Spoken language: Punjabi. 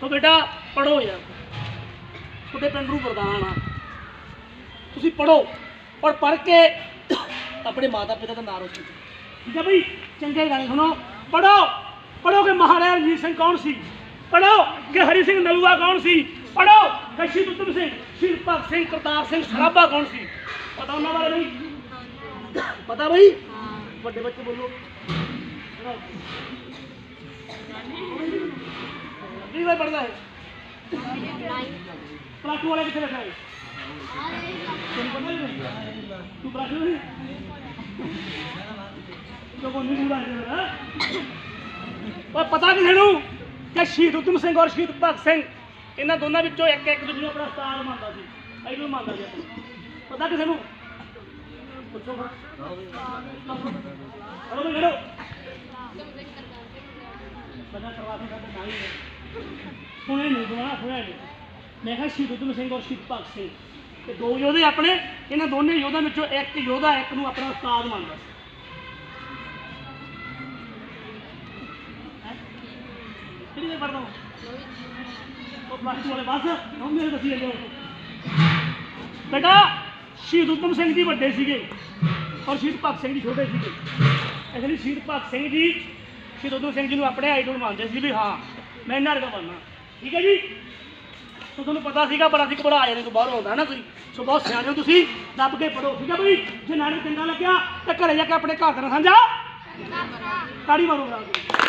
ਸੋ ਬੇਟਾ ਪੜੋ ਯਾਰ। ਤੁਹਾਡੇ ਪਿੰਡ ਨੂੰ ਵਰਦਾਨ ਆ। ਤੁਸੀਂ ਪੜੋ ਔਰ ਪੜ ਕੇ ਆਪਣੇ ਮਾਤਾ ਪਿਤਾ ਦਾ ਨਾਮ ਰੋਸ਼ਨ ਕਰੋ। ਠੀਕ ਹੈ ਭਈ ਚੰਗੇ ਗਾਣੇ ਸੁਣੋ। ਪੜੋ ਪੜੋ ਕਿ ਮਹਾਰਾਜਾ ਰਣਜੀਤ ਸਿੰਘ ਕੌਣ ਸੀ? ਪੜੋ ਕਿ ਹਰੀ ਸਿੰਘ ਨਲੂਆ ਕੌਣ ਸੀ? ਪੜੋ ਕਿ ਸ਼ਹੀਦ ਸਿੰਘ ਸ਼ਹੀਦ ਭਗਤ ਸਿੰਘ ਕਰਤਾਰ ਸਿੰਘ ਸਰਾਭਾ ਕੌਣ ਸੀ? ਪਤਾ ਉਹਨਾਂ ਬਾਰੇ ਨਹੀਂ ਪਤਾ ਬਈ? ਵੱਡੇ ਬੱਚੇ ਬੋਲੋ। ਕੀ ਵਾਰ ਪੜਦਾ ਹੈ। ਪਲੱਸ ਟੂ ਵਾਲੇ ਕਿੱਥੇ ਬੈਠਾ ਹੈ? ਤੈਨੂੰ ਪਤਾ ਨਹੀਂ। ਤੂੰ ਪਲੱਸ ਟੂ ਨਹੀਂ ਤੋ ਕੋ ਨਹੀਂ ਬੁਲਾ ਰਿਹਾ ਪਤਾ ਕਿਸੇ ਨੂੰ? ਕਿ ਸ਼ਹੀਦ ਊਧਮ ਸਿੰਘ ਔਰ ਸ਼ਹੀਦ ਭਗਤ ਸਿੰਘ, ਇਹਨਾਂ ਦੋਨਾਂ ਵਿੱਚੋਂ ਇੱਕ ਇੱਕ ਦੂਜੇ ਨੂੰ ਆਪਣਾ ਉਸਤਾਦ ਮੰਨਦਾ ਸੀ। ਇਹਨੂੰ ਮੰਨਦਾ ਸੀ ਪਤਾ ਕਿਸੇ ਨੂੰ? ਪੁੱਛੋ ਹਾਂ ਹਲੋ ਵੀ ਲੜੋ ਪਤਾ ਕਰਵਾ ਕੇ ਸਾਡੇ ਨਾਲ ਹੀ ਹੈ ਸੁਣੇ ਨਹੀਂ ਦੁਆਰਾ ਸੁਣਿਆ ਨਹੀਂ। ਮੈਂ ਕਿਹਾ ਸ਼ਹੀਦ ਊਧਮ ਸਿੰਘ ਔਰ ਸ਼ਹੀਦ ਭਗਤ ਸਿੰਘ। ਤੇ ਦੋ ਯੋਧੇ ਆਪਣੇ, ਇਹਨਾਂ ਦੋਨੇ ਯੋਧਿਆਂ ਵਿੱਚੋਂ ਇੱਕ ਯੋਧਾ ਇੱਕ ਨੂੰ ਆਪਣਾ ਉਸਤਾਦ ਮੰਨਦਾ ਸੀ। ਕਿਹੜੀ ਦੇ ਪੜਦਾ ਉਹ? ਪਲੱਸ ਵਾਲੇ ਬਸ? ਉਹ ਮੇਰੇ ਦੱਸੀ ਜਾਂਦੇ ਬੇਟਾ, ਸ਼ਹੀਦ ਊਧਮ ਸਿੰਘ ਜੀ ਵੱਡੇ ਸੀਗੇ ਔਰ ਸ਼ਹੀਦ ਭਗਤ ਸਿੰਘ ਜੀ ਛੋਟੇ ਸੀਗੇ। ਇਸ ਲਈ ਸ਼ਹੀਦ ਭਗਤ ਸਿੰਘ ਜੀ ਸ਼ਹੀਦ ਊਧਮ ਸਿੰਘ ਜੀ ਨੂੰ ਆਪਣੇ ਆਈਡਲ ਮੰਨਦੇ ਸੀ ਵੀ ਹਾਂ ਮੈਂ ਇਹਨਾਂ ਵਰਗਾ ਬਣਨਾ ਠੀਕ ਹੈ ਜੀ? ਸੋ ਤੁਹਾਨੂੰ ਪਤਾ ਸੀਗਾ ਬੜਾ ਸੀ ਘਬਰਾ ਜਾਣੇ ਤੋਂ ਬਾਹਰ ਆਉਂਦਾ ਨਾ ਤੁਸੀਂ ਸੋ ਬਹੁਤ ਸਿਆਣੇ ਹੋ ਤੁਸੀਂ ਦੱਬ ਕੇ ਪੜੋ ਠੀਕ ਹੈ ਬਈ? ਜੇ ਨਾਲੇ ਚੰਗਾ ਲੱਗਿਆ ਤਾਂ ਘਰੇ ਜਾ ਕੇ ਆਪਣੇ ਘਰ ਦਾ ਸਾਂਝਾ। ਤਾੜੀ ਮਾਰੋ ਬਰਾਬਰ